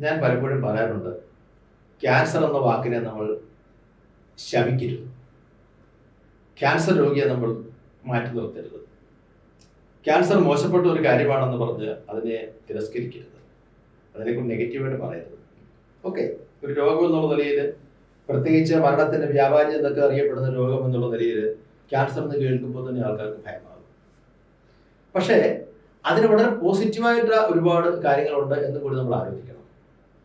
ഞാൻ പലപ്പോഴും പറയാറുണ്ട് ക്യാൻസർ എന്ന വാക്കിനെ നമ്മൾ ശമിക്കരുത്. ക്യാൻസർ രോഗിയെ നമ്മൾ മാറ്റി നിർത്തരുത്. ക്യാൻസർ മോശപ്പെട്ട ഒരു കാര്യമാണെന്ന് പറഞ്ഞ് അതിനെ തിരസ്കരിക്കരുത്. അതിനെക്കുറിച്ച് നെഗറ്റീവായിട്ട് പറയരുത്. ഓക്കെ ഒരു രോഗം എന്നുള്ള നിലയിൽ പ്രത്യേകിച്ച് മരണത്തിന്റെ വ്യാപാരി എന്നൊക്കെ അറിയപ്പെടുന്ന രോഗം എന്നുള്ള നിലയിൽ ക്യാൻസർ എന്ന് കേൾക്കുമ്പോൾ തന്നെ ആൾക്കാർക്ക് ഭയമാകും. പക്ഷേ അതിന് വളരെ പോസിറ്റീവായിട്ടുള്ള ഒരുപാട് കാര്യങ്ങളുണ്ട് എന്ന് കൂടി നമ്മൾ ആലോചിക്കണം.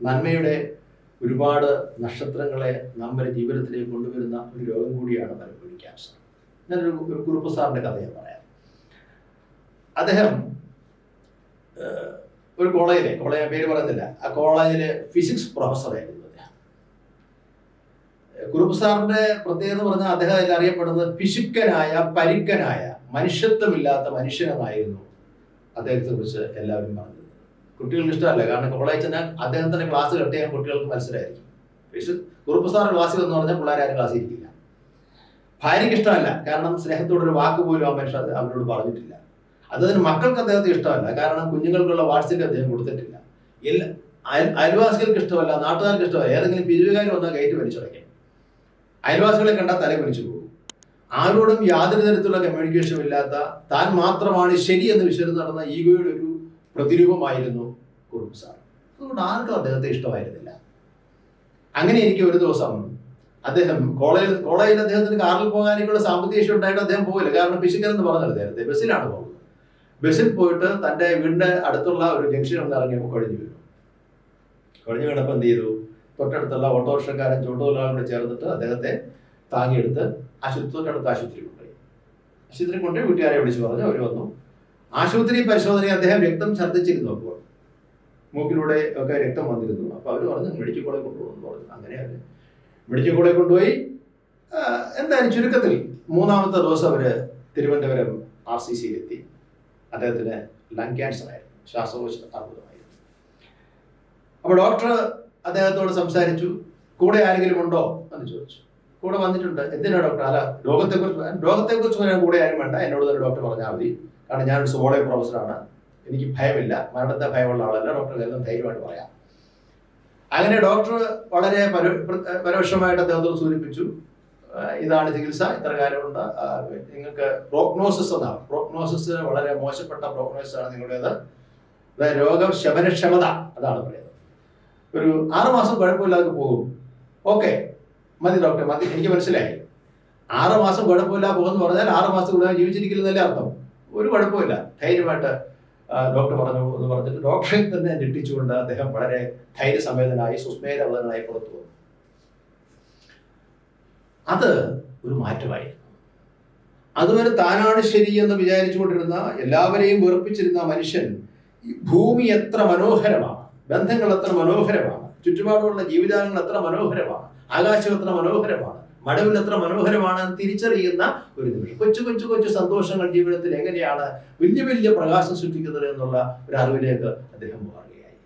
നന്മയുടെ ഒരുപാട് നക്ഷത്രങ്ങളെ നമ്മുടെ ജീവിതത്തിലേക്ക് കൊണ്ടുവരുന്ന ഒരു രോഗം കൂടിയാണ് പലപ്പോഴും ക്യാൻസർ. ഞാനൊരു ഒരു കുറുപ്പ് സാറിന്റെ കഥ ഞാൻ പറയാം. അദ്ദേഹം ഒരു കോളേജിലെ കോളേജ് പേര് പറയുന്നില്ല ആ കോളേജിലെ ഫിസിക്സ് പ്രൊഫസറായിരുന്നു അദ്ദേഹം. കുറുപ്പ് സാറിന്റെ പ്രത്യേകത പറഞ്ഞാൽ അദ്ദേഹം അതിൽ അറിയപ്പെടുന്നത് പിശുക്കനായ പരുക്കനായ മനുഷ്യത്വമില്ലാത്ത മനുഷ്യനായിരുന്നു അദ്ദേഹത്തെ കുറിച്ച് എല്ലാവരും പറഞ്ഞത്. കുട്ടികൾക്ക് ഇഷ്ടമല്ല. കാരണം കോളേജിന് അദ്ദേഹത്തിന്റെ ക്ലാസ് കട്ട് ചെയ്യാൻ കുട്ടികൾക്ക് മത്സരമായിരിക്കും. പക്ഷേ കുറുപ്പ് സാറ് ക്ലാസ്സിൽ എന്ന് പറഞ്ഞാൽ പിള്ളേരാരും ക്ലാസ് ഇരിക്കില്ല. ഭാര്യയ്ക്ക് ഇഷ്ടമല്ല. കാരണം സ്നേഹത്തോടൊരു വാക്ക് പോലും ആ മനുഷ്യൻ അവരോട് പറഞ്ഞിട്ടില്ല. അതതിന് മക്കൾക്ക് അദ്ദേഹത്തെ ഇഷ്ടമല്ല. കാരണം കുഞ്ഞുങ്ങൾക്കുള്ള വാട്സപ്പ് അദ്ദേഹം കൊടുത്തിട്ടില്ല. അയൽവാസികൾക്ക് ഇഷ്ടമല്ല നാട്ടുകാർക്ക് ഇഷ്ടമല്ല. ഏതെങ്കിലും പിരിവുകാരി വന്നാൽ കയറ്റി വലിച്ചടയ്ക്കും അയൽവാസികളെ കണ്ടാൽ തല കുനിച്ചു പോകും. ആരോടും യാതൊരു തരത്തിലുള്ള കമ്മ്യൂണിക്കേഷൻ ഇല്ലാത്ത താൻ മാത്രമാണ് ശരി എന്ന് വിശ്വസിച്ച് നടന്ന ഈഗോയുടെ ഒരു പ്രതിരൂപമായിരുന്നു കുറുപ്പ് സാർ. അതുകൊണ്ട് ആർക്കും അദ്ദേഹത്തെ ഇഷ്ടമായിരുന്നില്ല. അങ്ങനെ എനിക്ക് ഒരു ദിവസം അദ്ദേഹം കോളേജിൽ കോളേജിൽ അദ്ദേഹത്തിന് കാറിൽ പോകാനൊക്കെയുള്ള സാമ്പത്തിക ഇഷ്യൂ ഉണ്ടായിട്ട് അദ്ദേഹം പോകില്ല കാരണം പിശുക്കൻ എന്ന് പറഞ്ഞത് നേരത്തെ ബസ്സിലാണ് പോകുന്നത്. ബസ്സിൽ പോയിട്ട് തന്റെ വീടിന്റെ അടുത്തുള്ള ഒരു ജംഗ്ഷനിൽ ഒന്ന് ഇറങ്ങിയപ്പോൾ കഴിഞ്ഞു വീണു. കഴിഞ്ഞു വീണപ്പോൾ എന്ത് ചെയ്തു? തൊട്ടടുത്തുള്ള ഓട്ടോറിക്ഷക്കാരൻ ചുണ്ടുതൊഴിലാളും കൂടെ ചേർന്നിട്ട് അദ്ദേഹത്തെ താങ്ങിയെടുത്ത് ആശുപത്രി തൊട്ടടുത്ത ആശുപത്രി കൊണ്ടുപോയി. ആശുപത്രി കൊണ്ടുപോയി വീട്ടുകാരെ വിളിച്ചു പറഞ്ഞു അവർ വന്നു. ആശുപത്രി പരിശോധന അദ്ദേഹം രക്തം ഛർദ്ദിച്ചിരുന്നു അപ്പോൾ. മൂക്കിലൂടെ ഒക്കെ രക്തം വന്നിരുന്നു. അപ്പോൾ അവർ പറഞ്ഞു മെഡിക്കൽ കോളേജ് കൊണ്ടുപോകുന്നു പറഞ്ഞു. അങ്ങനെ അവർ മെഡിക്കൽ കോളേജ് കൊണ്ടുപോയി. എന്തായാലും ചുരുക്കത്തിൽ മൂന്നാമത്തെ ദിവസം അവർ തിരുവനന്തപുരം ആർ സി സിയിലെത്തി. അദ്ദേഹത്തിന് ലങ് ക്യാൻസർ ആയിരുന്നു. ശ്വാസകോശ അർബുദമായിരുന്നു. അപ്പോൾ ഡോക്ടർ അദ്ദേഹത്തോട് സംസാരിച്ചു കൂടെ ആരെങ്കിലും ഉണ്ടോ? എന്ന് ചോദിച്ചു. കൂടെ വന്നിട്ടുണ്ട്. എന്തിനാ ഡോക്ടർ അല്ല രോഗത്തെക്കുറിച്ച് രോഗത്തെക്കുറിച്ച് പറയാൻ കൂടെ ആരും വേണ്ട. എന്നോട് തന്നെ ഡോക്ടർ പറഞ്ഞാൽ മതി. കാരണം ഞാനൊരു സുവോളജി പ്രൊഫസറാണ്. എനിക്ക് ഭയമില്ല. മരണത്തെ ഭയമുള്ള ആളല്ല. ഡോക്ടർ എല്ലാം ധൈര്യമായിട്ട് പറയാം. അങ്ങനെ ഡോക്ടർ വളരെ പരോ- പ്ര- പരോക്ഷമായിട്ട് അദ്ദേഹത്തോട് സൂചിപ്പിച്ചു. ഇതാണ് ചികിത്സ. ഇത്ര കാര്യമുണ്ട്. നിങ്ങൾക്ക് പ്രോഗ്നോസിസ് എന്നാണ്. പ്രോഗ്നോസിസ് വളരെ മോശപ്പെട്ട പ്രോഗ്നോസിസ് ആണ് നിങ്ങളുടേത്. രോഗം ശമനക്ഷമത അതാണ് പറയുന്നത്. ഒരു ആറുമാസം കുഴപ്പമില്ലാതെ പോകും. ഓക്കെ. മതി ഡോക്ടർ മതി. എനിക്ക് മനസ്സിലായി. ആറുമാസം കുഴപ്പമില്ലാതെ കുഴപ്പമില്ല പോകുമെന്ന് പറഞ്ഞാൽ ആറുമാസം മാസം ജീവിച്ചിരിക്കില്ല ജീവിച്ചിരിക്കുന്നതല്ലേ അർത്ഥം? ഒരു കുഴപ്പമില്ല ധൈര്യമായിട്ട് ഡോക്ടർ പറഞ്ഞു എന്ന് പറഞ്ഞിട്ട് ഡോക്ടറെ തന്നെ ഞെട്ടിച്ചുകൊണ്ട് അദ്ദേഹം വളരെ ധൈര്യസമേതനായി സുസ്മേരവതനായി പുറത്തു വന്നു അത് ഒരു മാറ്റമായിരുന്നു. അതുവരെ താനാണ് ശരി എന്ന് വിചാരിച്ചുകൊണ്ടിരുന്ന എല്ലാവരെയും വെറുപ്പിച്ചിരുന്ന മനുഷ്യൻ ഈ ഭൂമി എത്ര മനോഹരമാണ് ബന്ധങ്ങൾ എത്ര മനോഹരമാണ് ചുറ്റുപാടുള്ള ജീവിതാംഗങ്ങൾ എത്ര മനോഹരമാണ് ആകാശം എത്ര മനോഹരമാണ് മടവിൽ എത്ര മനോഹരമാണ് തിരിച്ചറിയുന്ന ഒരു നിമിഷം. കൊച്ചു കൊച്ചു കൊച്ചു സന്തോഷങ്ങൾ ജീവിതത്തിൽ എങ്ങനെയാണ് വലിയ വലിയ പ്രകാശം സൃഷ്ടിക്കുന്നത് എന്നുള്ള ഒരു അറിവിലേക്ക് അദ്ദേഹം മാറുകയായി.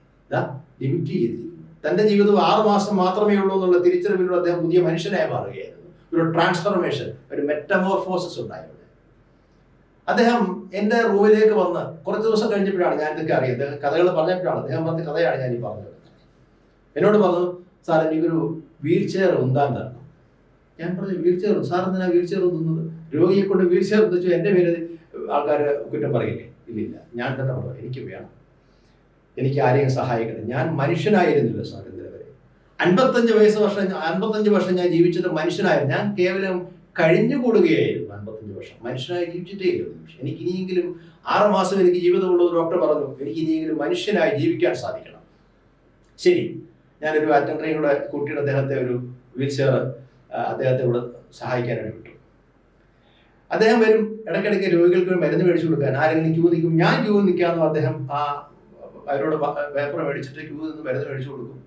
ലിമിറ്റ് ചെയ്തിരിക്കുന്നു. തന്റെ ജീവിതം ആറു മാസം മാത്രമേ ഉള്ളൂ എന്നുള്ള തിരിച്ചറിവിലൂടെ അദ്ദേഹം പുതിയ മനുഷ്യനായി മാറുകയായിരുന്നു. ഒരു ട്രാൻസ്ഫർമേഷൻ ഒരു മെറ്റമോർഫോസിസ് ഉണ്ടായി അദ്ദേഹം എന്റെ റൂമിലേക്ക് വന്ന് കുറച്ച് ദിവസം കഴിഞ്ഞപ്പോഴാണ് ഞാൻ ഇതൊക്കെ അറിയാം അദ്ദേഹം കഥകൾ പറഞ്ഞപ്പോഴാണ്. അദ്ദേഹം പറഞ്ഞ കഥയാണ് ഞാൻ ഈ പറഞ്ഞത്. എന്നോട് പറഞ്ഞു സാർ എനിക്കൊരു വീൽ ചെയർ ഉണ്ടാകുന്നു ഞാൻ പറഞ്ഞു വീൽ ചെയർ സാർ എന്തിനാ വീൽ ചെയർ ഉന്തുന്നത് രോഗിയെ കൊണ്ട് വീൽ ചെയർ ഉന്തിച്ചു എന്റെ പേര് ആൾക്കാർ കുറ്റം പറയില്ലേ? ഇല്ലില്ല. ഞാൻ തന്നെ പറഞ്ഞു എനിക്ക് വേണം. എനിക്ക് ആരെയും സഹായിക്കണം. ഞാൻ മനുഷ്യനായിരുന്നില്ല സാർ ഇന്നലെ വരെ. അൻപത്തഞ്ച് വയസ്സ് വർഷം അൻപത്തഞ്ച് വർഷം ഞാൻ ജീവിച്ചത് മനുഷ്യനായിരുന്നു. ഞാൻ കേവലം കഴിഞ്ഞുകൂടുകയായിരുന്നു അൻപത്തഞ്ച് വർഷം. മനുഷ്യനായി ജീവിച്ചിട്ടേ ഇല്ല. എനിക്ക് ഇനിയെങ്കിലും ആറ് മാസം എനിക്ക് ജീവിതമുള്ളത് ഡോക്ടർ പറഞ്ഞു എനിക്ക് ഇനിയെങ്കിലും മനുഷ്യനായി ജീവിക്കാൻ സാധിക്കണം. ശരി. ഞാനൊരു അറ്റൻഡറിയുടെ കൂടെ കൂട്ടിയിട്ട് അദ്ദേഹത്തെ ഒരു വീൽ ചെയർ അദ്ദേഹത്തെ ഇവിടെ സഹായിക്കാനായിട്ട് വിട്ടു അദ്ദേഹം വരും ഇടയ്ക്കിടയ്ക്ക് രോഗികൾക്ക് മരുന്ന് മേടിച്ചു കൊടുക്കാൻ. ആരെങ്കിലും ക്യൂ നിൽക്കും. ഞാൻ ക്യൂ നിൽക്കാമെന്നോ അദ്ദേഹം ആ അവരോട് പേപ്പർ മേടിച്ചിട്ട് ക്യൂ നിന്ന് മരുന്ന് മേടിച്ചു കൊടുക്കും.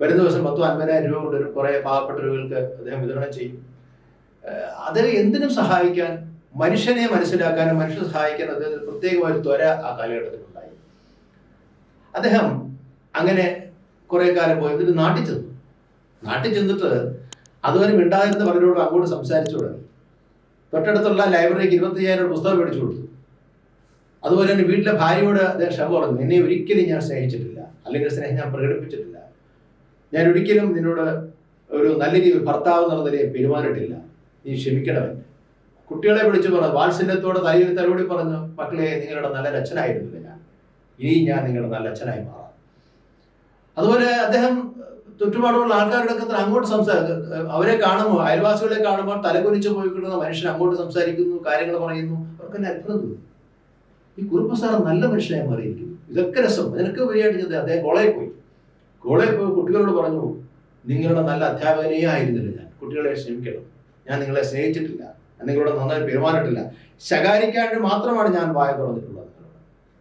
വരുന്ന ദിവസം പത്തോ അൻപതിനായിരം രൂപ കൊണ്ട് കുറേ പാവപ്പെട്ട രോഗികൾക്ക് അദ്ദേഹം വിതരണം ചെയ്യും. അത് എന്തിനും സഹായിക്കാൻ മനുഷ്യനെ മനസ്സിലാക്കാനും മനുഷ്യനെ സഹായിക്കാൻ അദ്ദേഹത്തിന് പ്രത്യേകമായ ത്വര ആ കാലഘട്ടത്തിൽ ഉണ്ടായി. അദ്ദേഹം അങ്ങനെ കുറേ കാലം പോയി. എന്നിട്ട് നാട്ടിൽ ചെന്നു. നാട്ടിൽ ചെന്നിട്ട് അതുവരെ മിണ്ടാതിരുന്ന പലരോടും അങ്ങോട്ട് സംസാരിച്ചു തുടങ്ങി തൊട്ടടുത്തുള്ള ലൈബ്രറിക്ക് ഇരുപത്തയ്യായിരം പുസ്തകം മേടിച്ചു കൊടുത്തു. അതുപോലെ തന്നെ വീട്ടിലെ ഭാര്യയോട് അദ്ദേഹം ക്ഷമ പറഞ്ഞു നിന്നെ ഒരിക്കലും ഞാൻ സ്നേഹിച്ചിട്ടില്ല. അല്ലെങ്കിൽ സ്നേഹം ഞാൻ പ്രകടിപ്പിച്ചിട്ടില്ല. ഞാൻ ഒരിക്കലും നിന്നോട് ഒരു നല്ല രീതിയിൽ ഭർത്താവ് എന്നുള്ള നിലയിൽ പെരുമാറിയിട്ടില്ല. നീ ക്ഷമിക്കണമെന്ന് കുട്ടികളെ വിളിച്ചു പറഞ്ഞു വാത്സല്യത്തോടെ തലയിൽ തലോടി പറഞ്ഞു മക്കളെ നിങ്ങളുടെ നല്ല അച്ഛനായിരുന്നില്ല ഞാൻ. ഇനി ഞാൻ നിങ്ങളുടെ നല്ല അച്ഛനായി മാറാം. അതുപോലെ അദ്ദേഹം ചുറ്റുപാടുള്ള ആൾക്കാരുടെ അങ്ങോട്ട് സംസാരിക്കും അവരെ കാണുമ്പോൾ അയൽവാസികളെ കാണുമ്പോൾ തലകുനിച്ച് പോയിക്കൊള്ളുന്ന മനുഷ്യൻ അങ്ങോട്ട് സംസാരിക്കുന്നു കാര്യങ്ങൾ പറയുന്നു അവർക്ക് തന്നെ അത്ഭുതം തോന്നി. ഈ കുറുപ്പ സാറ് നല്ല മനുഷ്യനായി മാറിയിരിക്കും ഇതൊക്കെ രസം. ഇതിനൊക്കെ വരികയായിട്ട് ചെയ്തത് അദ്ദേഹം കോളേജിൽ പോയി. കോളേജിൽ പോയി കുട്ടികളോട് പറഞ്ഞു നിങ്ങളുടെ നല്ല അധ്യാപകനേ ആയിരുന്നില്ല ഞാൻ. കുട്ടികളെ ക്ഷമിക്കണം. ഞാൻ നിങ്ങളെ സ്നേഹിച്ചിട്ടില്ല. ഞാൻ നിങ്ങളോട് നന്നായി പെരുമാറിയിട്ടില്ല. ശകാരിക്കാൻ മാത്രമാണ് ഞാൻ വായ തുറന്നിട്ടുള്ളത്.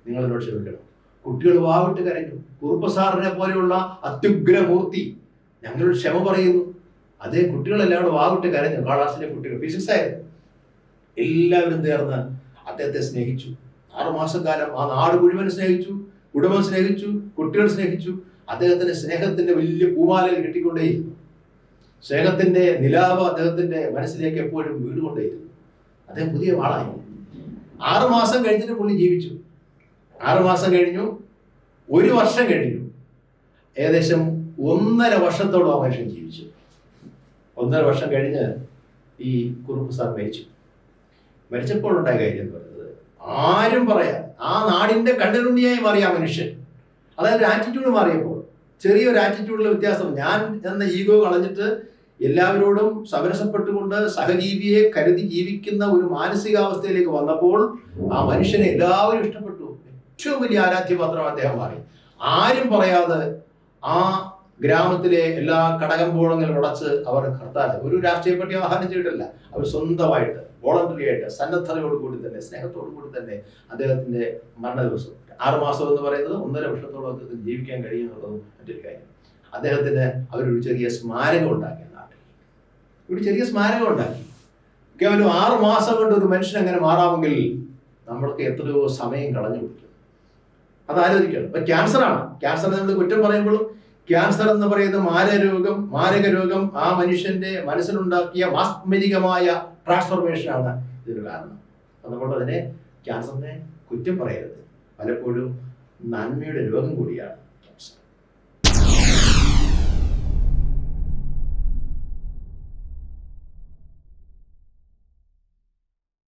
നിങ്ങളോട് ക്ഷമിക്കണം. കുട്ടികൾ വാവിട്ട് കരഞ്ഞു. കുറുപ്പസാറിനെ പോലെയുള്ള അത്യുഗ്രമൂർത്തി ഞങ്ങളോട് ക്ഷമ പറയുന്നു. അതേ കുട്ടികളെല്ലാം കൂടെ വാവിട്ട് കരഞ്ഞു. കാളാസിലെ കുട്ടികൾ ഫിസിക്സ് ആയിരുന്നു. എല്ലാവരും ചേർന്ന് അദ്ദേഹത്തെ സ്നേഹിച്ചു. ആറുമാസക്കാലം ആ നാട് മുഴുവൻ സ്നേഹിച്ചു കുടുംബം സ്നേഹിച്ചു കുട്ടികൾ സ്നേഹിച്ചു. അദ്ദേഹത്തിന്റെ സ്നേഹത്തിന്റെ വലിയ പൂമാലയിൽ കിട്ടിക്കൊണ്ടേയിരുന്നു. സ്നേഹത്തിന്റെ നിലാവ് അദ്ദേഹത്തിന്റെ മനസ്സിലേക്ക് എപ്പോഴും വീടുകൊണ്ടേയിരുന്നു അദ്ദേഹം പുതിയ ആളായി ആറുമാസം കഴിഞ്ഞിട്ട് പുള്ളി ജീവിച്ചു. ആറു മാസം കഴിഞ്ഞു ഒരു വർഷം കഴിഞ്ഞു. ഏകദേശം ഒന്നര വർഷത്തോളം ആ മനുഷ്യൻ ജീവിച്ചു. ഒന്നര വർഷം കഴിഞ്ഞ് ഈ കുറുപ്പ് സാർ മരിച്ചു. മരിച്ചപ്പോൾ ഉണ്ടായ കാര്യം എന്ന് പറയുന്നത് ആരും പറയാം ആ നാടിന്റെ കണ്ണിലുണ്ണിയായി മാറിയ ആ മനുഷ്യൻ. അതായത് ആറ്റിറ്റ്യൂഡ് മാറിയപ്പോൾ ചെറിയൊരു ആറ്റിറ്റ്യൂഡിലെ വ്യത്യാസം. ഞാൻ എന്ന ഈഗോ കളഞ്ഞിട്ട് എല്ലാവരോടും സമരസപ്പെട്ടുകൊണ്ട് സഹജീവിയെ കരുതി ജീവിക്കുന്ന ഒരു മാനസികാവസ്ഥയിലേക്ക് വന്നപ്പോൾ ആ മനുഷ്യനെ എല്ലാവരും ഇഷ്ടപ്പെട്ടു. ഏറ്റവും വലിയ ആരാധ്യപാത്രം അദ്ദേഹം മാറി. ആരും പറയാതെ ആ ഗ്രാമത്തിലെ എല്ലാ കടകമ്പോളങ്ങളും ഉടച്ച് അവർ ഹർത്താൽ ഒരു രാഷ്ട്രീയ പാർട്ടി ആഹ്വാനം ചെയ്തിട്ടില്ല. അവർ സ്വന്തമായിട്ട് വോളണ്ടറി ആയിട്ട് സന്നദ്ധതയോട് കൂടി തന്നെ സ്നേഹത്തോടു കൂടി തന്നെ അദ്ദേഹത്തിന്റെ മരണ ദിവസം ആറ് മാസം എന്ന് പറയുന്നത് ഒന്നര വർഷത്തോളം അദ്ദേഹത്തിന് ജീവിക്കാൻ കഴിയും എന്നുള്ളതും മറ്റൊരു കാര്യം. അദ്ദേഹത്തിന് അവരൊരു ചെറിയ സ്മാരകം ഉണ്ടാക്കി നാട്ടിൽ. ഒരു ചെറിയ സ്മാരകം ഉണ്ടാക്കി. കേവലം ആറ് മാസം കൊണ്ട് ഒരു മനുഷ്യൻ അങ്ങനെ മാറാമെങ്കിൽ നമ്മൾക്ക് എത്രയോ സമയം കളഞ്ഞു കൊടുക്കും അത് ആലോചിക്കണം ഇപ്പൊ ക്യാൻസർ ആണ് ക്യാൻസർ നമ്മൾ കുറ്റം പറയുമ്പോഴും ക്യാൻസർ എന്ന് പറയുന്ന മാരരോഗം മാരക രോഗം ആ മനുഷ്യന്റെ മനസ്സിലുണ്ടാക്കിയ വാസ്മരികമായ ട്രാൻസ്ഫോർമേഷൻ ആണ് ഇതിന് കാരണം. അതുകൊണ്ട് അതിനെ ക്യാൻസറിനെ കുറ്റം പറയരുത്. പലപ്പോഴും നന്മയുടെ രോഗം കൂടിയാണ്.